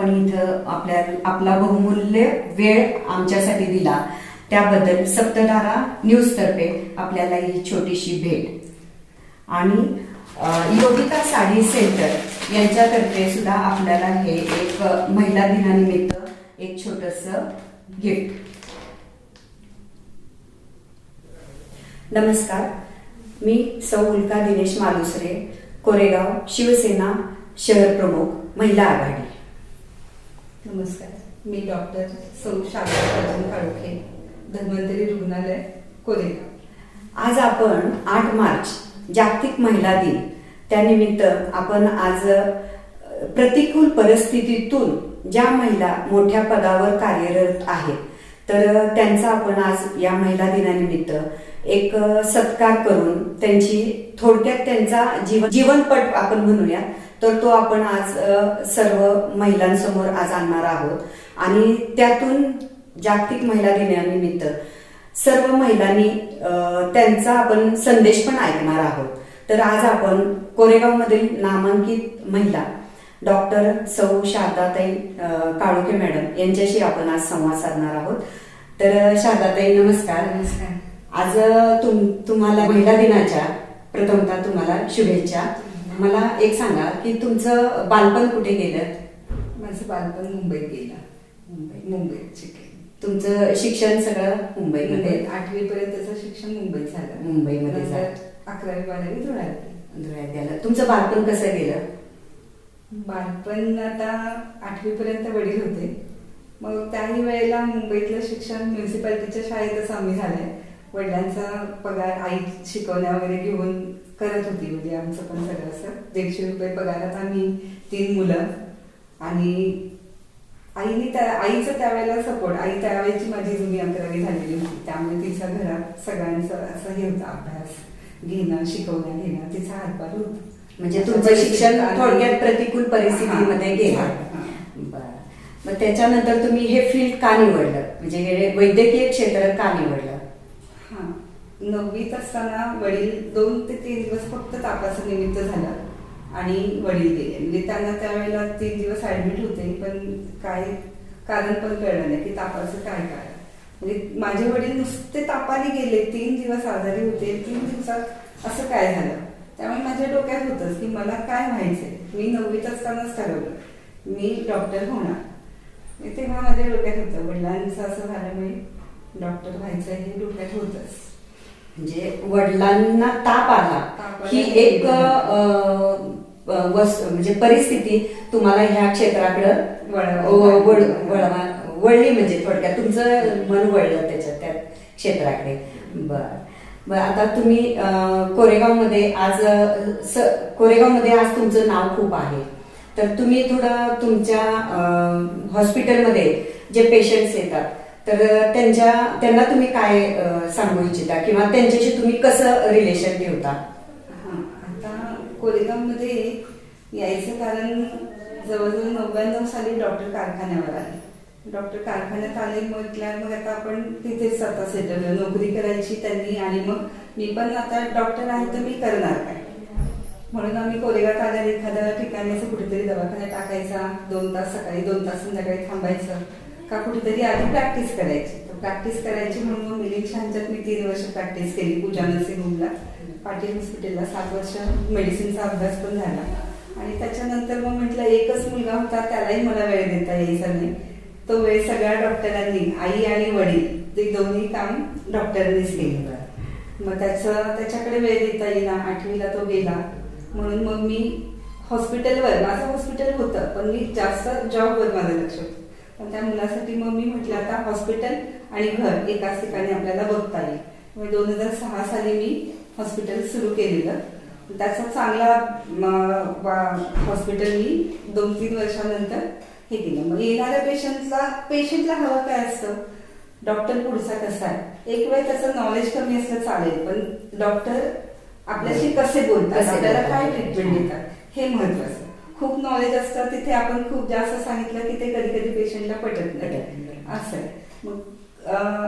आपण इथं आपल्या आपला बहुमूल्य वेळ आमच्यासाठी दिला. त्याबद्दल सप्तधारा न्यूजतर्फे आपल्याला ही छोटीशी भेट. आणि योगिता साडी सेंटर यांच्यातर्फे सुद्धा आपल्याला हे एक महिला दिनानिमित्त एक छोटस गिफ्ट नमस्कार. मी सौ उल्का दिनेश मालुसरे कोरेगाव शिवसेना शहर प्रमुख महिला आघाडी. नमस्कार. मी डॉक्टर सौ शारदा राजन काळोखे धन्वंतरी रुग्णालय कोरेगाव. आज आपण आठ मार्च जागतिक महिला दिन. त्यानिमित्त आपण आज प्रतिकूल परिस्थितीतून ज्या महिला मोठ्या पदावर कार्यरत आहेत तर त्यांचा आपण आज या महिला दिनानिमित्त एक सत्कार करून त्यांची थोडक्यात त्यांचा जीवन जीवनपट आपण म्हणूया तर तो आपण आज सर्व महिलांसमोर आज आणणार आहोत. आणि त्यातून जागतिक महिला दिनानिमित्त सर्व महिलांनी त्यांचा आपण संदेश पण ऐकणार आहोत. तर आज आपण कोरेगावमधील नामांकित महिला डॉक्टर सौ शारदाताई काळोखे मॅडम यांच्याशी आपण आज संवाद साधणार आहोत. तर शारदाताई नमस्कार. नमस्कार. आज तुम तुम्हाला महिला दिनाच्या प्रथमतः तुम्हाला शुभेच्छा. मला एक सांगा की तुमचं बालपण कुठे गेलं? माझं बालपण मुंबईत गेलं. मुंबई मुंबईत शिकले तुमचं शिक्षण सगळं मुंबईमध्ये? आठवी पर्यंतचं शिक्षण मुंबईत झालं. मुंबईमध्ये झालं. अकरावी बारावी धुळ्यात धुळ्यात गेलं तुमचं बालपण कसं गेलं? बालपण आता आठवी पर्यंत वडील होते. मग त्याही वेळेला मुंबईतलं शिक्षण म्युन्सिपाल्टीच्या शाळेतच आम्ही झालंय. वडिलांचा पगार आई शिकवण्या वगैरे घेऊन करत होती. म्हणजे आमचं पण सगळं असं. दीडशे रुपये पगारात आम्ही तीन मुलं आणि आईने त्या आईचं त्यावेळेला सपोर्ट आई त्यावेळेची माझी जुनी अकरावी झालेली होती. त्यामुळे तिच्या घरात सगळ्यांचं असं हे होतं अभ्यास घेणं शिकवण्या घेणं तिचा हातभार होता. म्हणजे तुमचं शिक्षण थोडक्यात प्रतिकूल परिस्थितीमध्ये गेलं. बरं. मग त्याच्यानंतर तुम्ही हे फील्ड का निवडलं? म्हणजे हे वैद्यकीय क्षेत्र का निवडलं? नववीत असताना वडील दोन ते तीन दिवस फक्त तापाचं निमित्त झालं आणि वडील गेले. म्हणजे त्यांना त्यावेळेला तीन दिवस ऍडमिट होते पण काय कारण पण कळलं नाही की तापाचं काय काय म्हणजे माझे वडील नुसते तापाने गेले तीन दिवस आजारी होते तीन दिवसात असं काय झालं? त्यामुळे माझ्या डोक्यात होतंच की मला काय व्हायचंय? मी नववीत असतानाच ठरवलं. मी डॉक्टर होणार. तेव्हा माझ्या डोक्यात होतं वडिलांचं असं झाल्यामुळे डॉक्टर व्हायचं हे डोक्यात होतंच. म्हणजे वडिलांना ताप आला. ही एक म्हणजे परिस्थिती तुम्हाला ह्या क्षेत्राकडं वळली म्हणजे थोडक्यात तुमचं मन वळलं त्याच्यात त्या क्षेत्राकडे. बर. बर आता तुम्ही कोरेगावमध्ये आज कोरेगावमध्ये आज तुमचं नाव खूप आहे. तर तुम्ही थोडं तुमच्या हॉस्पिटलमध्ये जे पेशंट्स येतात तर त्यांच्या त्यांना तुम्ही काय सांगू इच्छिता? किंवा त्यांच्याशी तुम्ही कसं रिलेशन ठेवता? आता कोरेगावमध्ये यायचं कारण जवळजवळ नव्याण्णव साली डॉक्टर कारखान्यावर आले. डॉक्टर कारखान्यात आले म्हटल्या मग आता आपण तिथेच आता सेटल नोकरी करायची त्यांनी आणि मग मी पण आता डॉक्टर आहे तर मी करणार काय? म्हणून आम्ही कोरेगावात आल्यावर एखाद्या ठिकाणी असं कुठेतरी दवाखान्यात टाकायचा. दोन तास सकाळी दोन तास संध्याकाळी थांबायचं. का कुठेतरी आधी प्रॅक्टिस करायची. तर प्रॅक्टिस करायची म्हणून मग मिलिंद शांच्यात मी तीन वर्ष प्रॅक्टिस केली पूजा नर्सिंग होमला पाटील हॉस्पिटलला सात वर्ष मेडिसिनचा अभ्यास पण झाला. आणि त्याच्यानंतर मग म्हटलं एकच मुलगा होता त्यालाही मला वेळ देता यायचा नाही. तो वेळ सगळ्या डॉक्टरांनी आई आणि वडील ते दोन्ही काम डॉक्टरांनीच केलं. मग त्याचं त्याच्याकडे वेळ देता येईना आठवीला तो गेला. म्हणून मग मी हॉस्पिटलवर माझं हॉस्पिटल होतं पण मी जास्त जॉबवर माझं लक्ष होतं. पण त्या मुलासाठी मग मी म्हटलं आता हॉस्पिटल आणि घर एकाच ठिकाणी आपल्याला बघता येईल. दोन हजार सहा साली मी हॉस्पिटल सुरू केलेलं. त्याचा चांगला हॉस्पिटल मी दोन तीन वर्षानंतर हे केलं. मग येणाऱ्या पेशंटला पेशंटला हवं काय असतं? डॉक्टर पुढचा कसा आहे? एक वेळ त्याचं नॉलेज कमी असलं चालेल पण डॉक्टर आपल्याशी कसे बोलतात? आपल्याला. काय ट्रीटमेंट देतात? हे महत्वाचं. खूप नॉलेज असतं तिथे आपण खूप जास्त सांगितलं की ते कधी कधी पेशंटला पटत नाही. असं आहे मग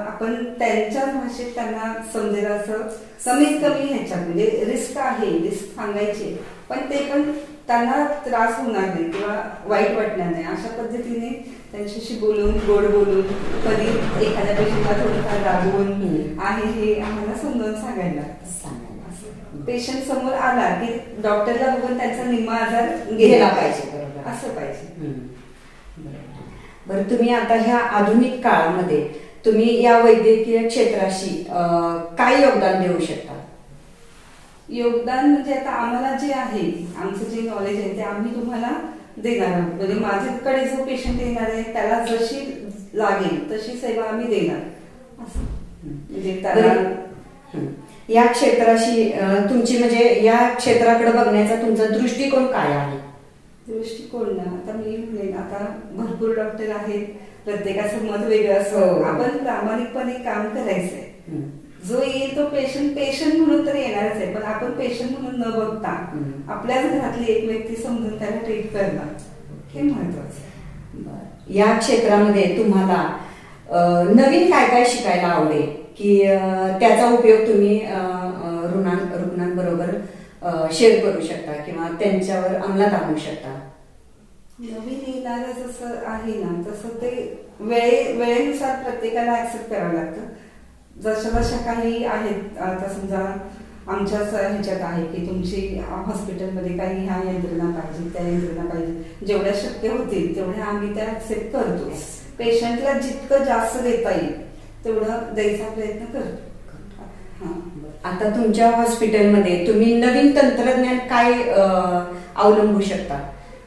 आपण त्यांच्या भाषेत त्यांना समजेल असं कमीत कमी ह्याच्यात म्हणजे रिस्क आहे रिस्क सांगायचे पण ते पण त्यांना त्रास होणार नाही किंवा वाईट वाटणार नाही अशा पद्धतीने त्यांच्याशी बोलून गोड बोलून कधी एखाद्या पेशंटला थोडंफार हम्म. आहे हे आम्हाला समजावून सांगायला. सांगायला. पेशंट समोर आला की डॉक्टरला बघून त्यांचा निम्मा आजार गेला पाहिजे, बरोबर. असं पाहिजे. बरं तुम्ही आता ह्या आधुनिक काळामध्ये तुम्ही या वैद्यकीय क्षेत्राशी काय योगदान देऊ शकता? योगदान म्हणजे आता आम्हाला जे आहे आमचं जे नॉलेज आहे ते आम्ही तुम्हाला देणार आहोत. म्हणजे माझ्याकडे जो पेशंट येणार आहे त्याला जशी लागेल तशी सेवा आम्ही देणार. असं. म्हणजे त्याला. या क्षेत्राशी तुमची म्हणजे या क्षेत्राकडे बघण्याचा तुमचा दृष्टिकोन काय आहे दृष्टिकोन ना आता मी म्हणेन आता भरपूर डॉक्टर आहेत प्रत्येकाचं मत वेगळं असतं हो. आपण प्रामाणिकपणे काम करायचंय. जो येईल तो पेशंट पेशंट म्हणून तर येणारच आहे पण आपण पेशंट म्हणून न बघता. आपल्याच घरातली एक व्यक्ती समजून त्याला ट्रीट करणं हे महत्वाचं. या क्षेत्रामध्ये तुम्हाला नवीन काय काय शिकायला आवडेल की त्याचा उपयोग तुम्ही रुग्णां रुग्णांबरोबर शेअर करू शकता किंवा त्यांच्यावर अंमलात आणू शकता. नवीन येणारं जसं आहे ना तसं ते वेळे वेळेनुसार प्रत्येकाला ऍक्सेप्ट करावं लागतं. जशा जशा काही आहेत आता समजा आमच्याच ह्याच्यात आहे की तुमची हॉस्पिटलमध्ये काही ह्या यंत्रणा पाहिजे त्या यंत्रणा पाहिजे. जेवढ्या शक्य होतील तेवढ्या आम्ही त्या ऍक्सेप्ट करतो पेशंटला जितकं जास्त देता येईल तेवढं द्यायचा प्रयत्न करतो आता तुमच्या हॉस्पिटलमध्ये तुम्ही नवीन तंत्रज्ञान काय अवलंबू शकता?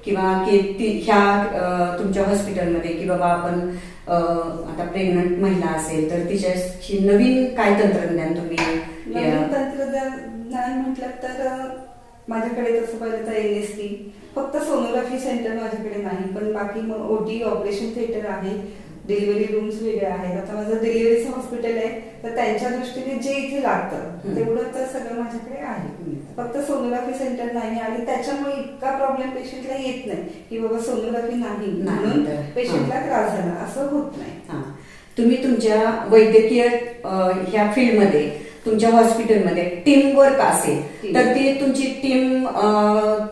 किंवा की ती- ह्या तुमच्या हॉस्पिटलमध्ये की बाबा आपण आता प्रेग्नंट महिला असेल तर तिच्याशी नवीन काय तंत्रज्ञान तुम्ही नवीन तंत्रज्ञान म्हटलं तर माझ्याकडे तसं पाहिलं तर एन एस टी फक्त सोनोग्राफी सेंटर माझ्याकडे नाही पण बाकी मग ओटी ऑपरेशन थिएटर आहे. डिलिव्हरी रूम्स वेगळे आहेत आता माझं डिलिव्हरीचं हॉस्पिटल आहे तर त्यांच्या दृष्टीने जे इथे लागतं. तेवढं तर सगळं माझ्याकडे आहे. फक्त सोनोग्राफी सेंटर नाही आणि त्याच्यामुळे इतका प्रॉब्लेम पेशंटला येत नाही की बाबा सोनोग्राफी नाही म्हणून पेशंटला त्रास झाला असं होत नाही. तुम्ही तुमच्या वैद्यकीय ह्या फील्डमध्ये तुमच्या हॉस्पिटलमध्ये टीम वर्क असेल. तर ती तुमची टीम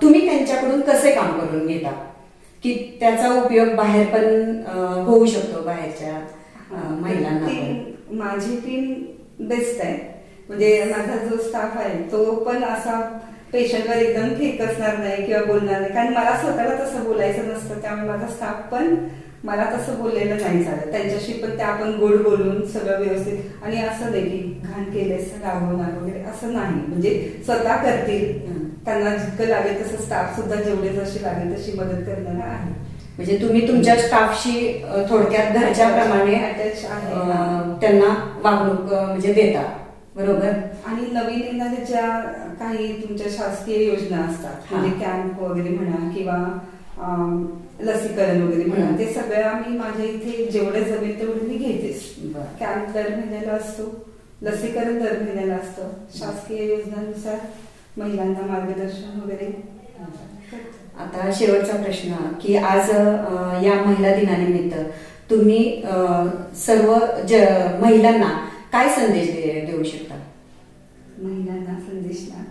तुम्ही त्यांच्याकडून कसे काम करून घेता की त्याचा उपयोग बाहेर पण होऊ शकतो बाहेरच्या महिलांना पण. माझी टीम बेस्ट आहे. म्हणजे माझा जो स्टाफ आहे तो पण असा पेशंटवर एकदम ठीक असणार नाही किंवा बोलणार नाही. कारण मला स्वतःला तसं बोलायचं नसतं त्यामुळे माझा स्टाफ पण मला तसं बोललेलं नाही चालत. त्यांच्याशी पण ते आपण गोड बोलून सगळं व्यवस्थित आणि असं नाही की घाण केलेस रागवणार वगैरे असं नाही. म्हणजे स्वतः करतील. त्यांना जितकं लागेल तसं स्टाफ सुद्धा जेवढे जशी लागेल तशी मदत करणार आहे म्हणजे तुम्ही तुमच्या स्टाफशी थोडक्यात आहे. अं, त्यांना वागणूक म्हणजे देता बरोबर आणि नवीन येणाऱ्या ज्या काही तुमच्या शासकीय योजना असतात. म्हणजे कॅम्प वगैरे म्हणा किंवा लसीकरण वगैरे म्हणा. ते सगळं आम्ही माझ्या इथे जेवढे जमेल तेवढे मी घेतेच. कॅम्प दर महिन्याला असतो लसीकरण दर महिन्याला असतं शासकीय योजनांनुसार महिलांना मार्गदर्शन वगैरे. आता शेवटचा प्रश्न की आज या महिला दिनानिमित्त तुम्ही सर्व ज महिलांना काय संदेश दे- देऊ शकता? महिलांना संदेश ना?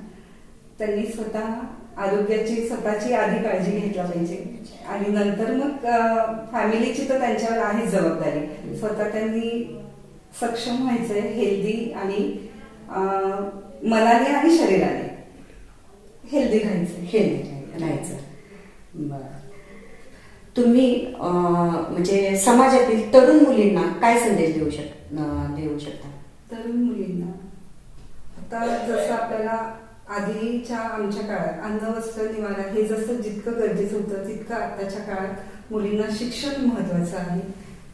त्यांनी स्वतः आरोग्याची स्वतःची आधी काळजी घेतला पाहिजे. आणि नंतर मग फॅमिलीची तर त्यांच्यावर आहे जबाबदारी. स्वतः त्यांनी सक्षम व्हायचंय हेल्दी आणि मनाने आणि शरीराने. हेल्दी राहायचं हेल्दी राहायचं. बरं. तुम्ही म्हणजे समाजातील तरुण मुलींना काय संदेश देऊ शक देऊ शकता? तरुण मुलींना. आता जसं आपल्याला आधीच्या आमच्या काळात अन्न वस्त्र निवारा हे जसं जितकं गरजेचं होतं तितकं आताच्या काळात मुलींना शिक्षण महत्वाचं आहे.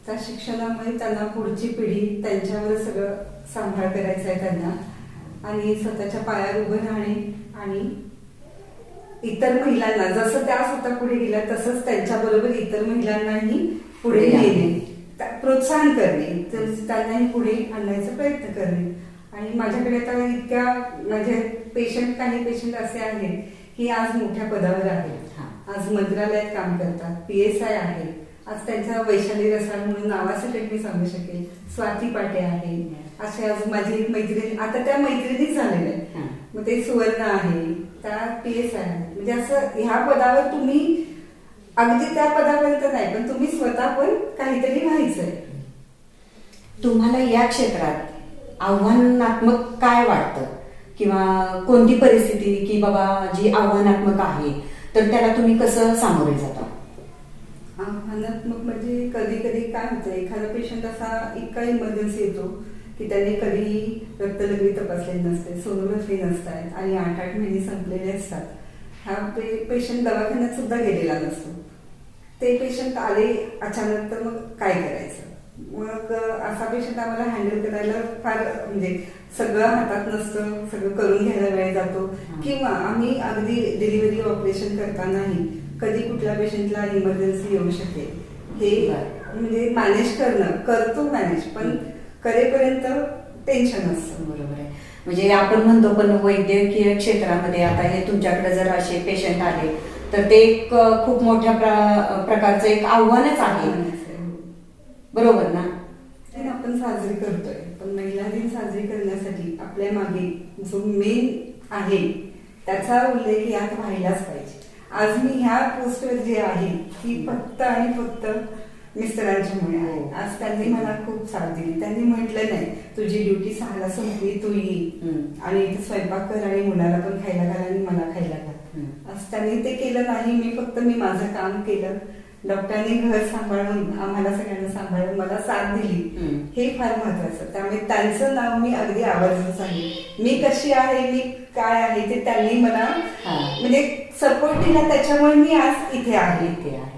त्या शिक्षणामुळे त्यांना पुढची पिढी त्यांच्यावर सगळं सांभाळ करायचं आहे त्यांना. आणि स्वतःच्या पायावर उभं राहणे आणि इतर महिलांना जसं त्या स्वतः पुढे गेल्या तसंच त्यांच्याबरोबर इतर महिलांनाही पुढे. नेणे त्या- प्रोत्साहन करणे तर त्यांनाही पुढे आणण्याचा प्रयत्न करणे. आणि माझ्याकडे आता इतक्या माझे पेशंट काही पेशंट असे आहेत की आज मोठ्या पदावर आहेत. हा. आज मंत्रालयात काम करतात पी एस आय आहे. आज त्यांचा वैशाली रसाळ म्हणून नावासकट मी सांगू शकेल. स्वाती पाटे आहे. असे आज माझी एक मैत्रीण आता त्या मैत्रिणीच झालेल्या आहेत. मग ते सुवर्ण आहे. त्या पी एस आय म्हणजे असं ह्या पदावर तुम्ही अगदी त्या पदापर्यंत नाही पण तुम्ही स्वतः पण काहीतरी व्हायचंय. तुम्हाला या क्षेत्रात आव्हानात्मक काय वाटतं? किंवा कोणती परिस्थिती की बाबा जी आव्हानात्मक आहे तर त्याला तुम्ही कसं सामोरे जाता? आव्हानात्मक म्हणजे कधी कधी काय होतं एखादा पेशंट असा इतका इमर्जन्सी येतो की त्यांनी कधी रक्तलघवी तपासलेली नसते सोनोग्राफी नसतात आणि आठ आठ महिने संपलेले असतात. हा पे पेशंट दवाखान्यात सुद्धा गेलेला नसतो. ते पेशंट आले अचानक तर मग काय करायचं? मग असा पेशंट आम्हाला हँडल करायला फार म्हणजे सगळं हातात नसतं सगळं करून घ्यायला वेळ जातो. किंवा आम्ही अगदी डिलिव्हरी ऑपरेशन करतानाही कधी कुठल्या पेशंटला इमर्जन्सी येऊ शकते हे. म्हणजे मॅनेज करणं करतो मॅनेज पण करेपर्यंत टेन्शन असतं बरोबर आहे. म्हणजे आपण म्हणतो पण वैद्यकीय क्षेत्रामध्ये आता हे तुमच्याकडे जर असे पेशंट आले तर ते एक खूप मोठ्या प्र- प्रकारचं एक आव्हानच आहे. बरोबर ना? ते आपण साजरी करतोय. पण महिला दिन साजरी करण्यासाठी आपल्या मागे जो मेन आहे त्याचा उल्लेख यात व्हायलाच पाहिजे. आज मी ह्या पोस्टवर जे आहे ती फक्त आणि फक्त मिस्टरांच्यामुळे आहे. हो. आज त्यांनी मला खूप साथ दिली. त्यांनी म्हटलं नाही तुझी ड्युटी सहाला संपली तू ये. हम्म. आणि इथे स्वयंपाक कर आणि मुलाला पण खायला घाल आणि मला खायला घाल. हम्म. आज त्यांनी ते केलं नाही. मी फक्त मी माझं काम केलं. डॉक्टरांनी घर सांभाळून आम्हाला सगळ्यांना सांभाळून मला साथ दिली. हम्म. हे फार महत्वाचं. त्यामुळे त्यांचं नाव मी अगदी आवर्जून सांगेन. मी कशी आहे मी काय आहे ते त्यांनी मला हा. म्हणजे सपोर्ट दिला त्याच्यामुळे मी आज इथे आहे. इथे आहे.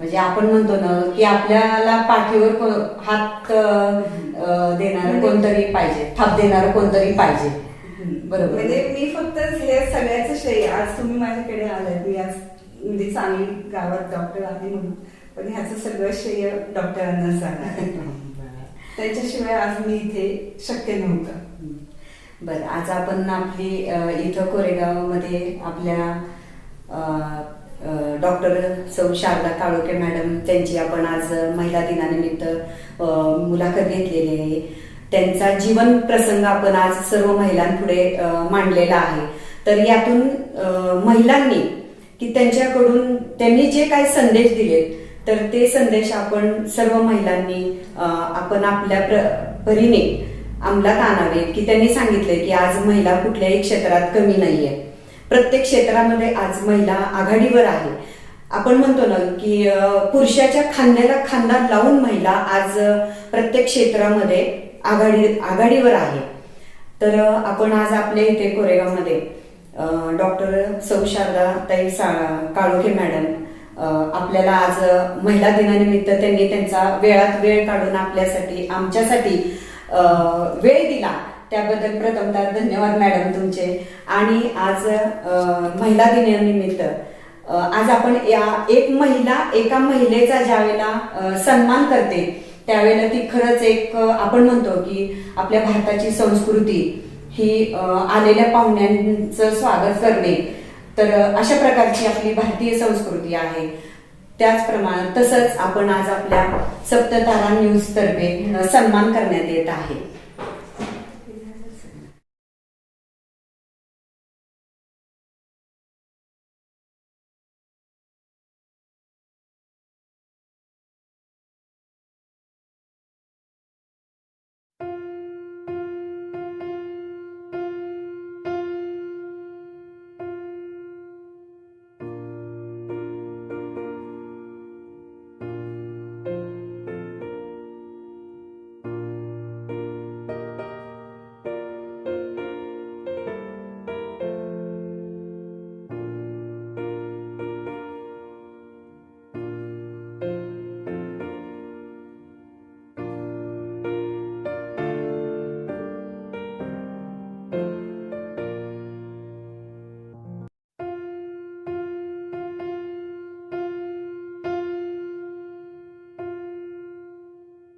म्हणजे आपण म्हणतो ना की आपल्याला पाठीवर हात देणार कोणतरी पाहिजे. थाप देणार कोणतरी पाहिजे. बरोबर. म्हणजे मी फक्त हे सगळ्याचं श्रेय आज तुम्ही माझ्याकडे आलात. मी आज म्हणजे चांगली गावात डॉक्टर आहे म्हणून. पण ह्याचं सगळं श्रेय डॉक्टरांना जाणार त्याच्याशिवाय आज मी इथे शक्य नव्हतं. बर आज आपण आपली इथं कोरेगावमध्ये आपल्या डॉक्टर सौ शारदा काळोखे मॅडम त्यांची आपण आज महिला दिनानिमित्त मुलाखत घेतलेली आहे. त्यांचा जीवन प्रसंग आपण आज सर्व महिलांपुढे मांडलेला आहे. तर यातून महिलांनी की त्यांच्याकडून त्यांनी जे काही संदेश दिलेत तर ते संदेश आपण सर्व महिलांनी आपण आपल्या प्र- परीने अंमलात आणावेत. की त्यांनी सांगितले की आज महिला कुठल्याही क्षेत्रात कमी नाहीये. प्रत्येक क्षेत्रामध्ये आज महिला आघाडीवर आहे. आपण म्हणतो ना की पुरुषाच्या खांद्याला खांदा लावून महिला आज प्रत्येक क्षेत्रामध्ये आघाडी आघाडीवर आहे. तर आपण आज आपल्या इथे कोरेगावमध्ये डॉक्टर सौ शारदा ताई सा- काळोखे मॅडम आपल्याला आज महिला दिनानिमित्त त्यांनी त्यांचा वेळात वेळ काढून आपल्यासाठी आमच्यासाठी वेळ दिला. त्याबद्दल प्रथमतः धन्यवाद मॅडम तुमचे. आणि आज महिला दिनानिमित्त आज आपण या एक महिला एका महिलेचा ज्यावेळेला वेळेला सन्मान करते त्यावेळेला ती खरंच एक आपण म्हणतो की आपल्या भारताची संस्कृती ही आलेल्या पाहुण्यांचं स्वागत करणे. तर अशा प्रकारची आपली भारतीय संस्कृती आहे. त्याचप्रमाणे तसंच आपण आज आपल्या सप्ततारा न्यूज तर्फे सन्मान करण्यात येत आहे.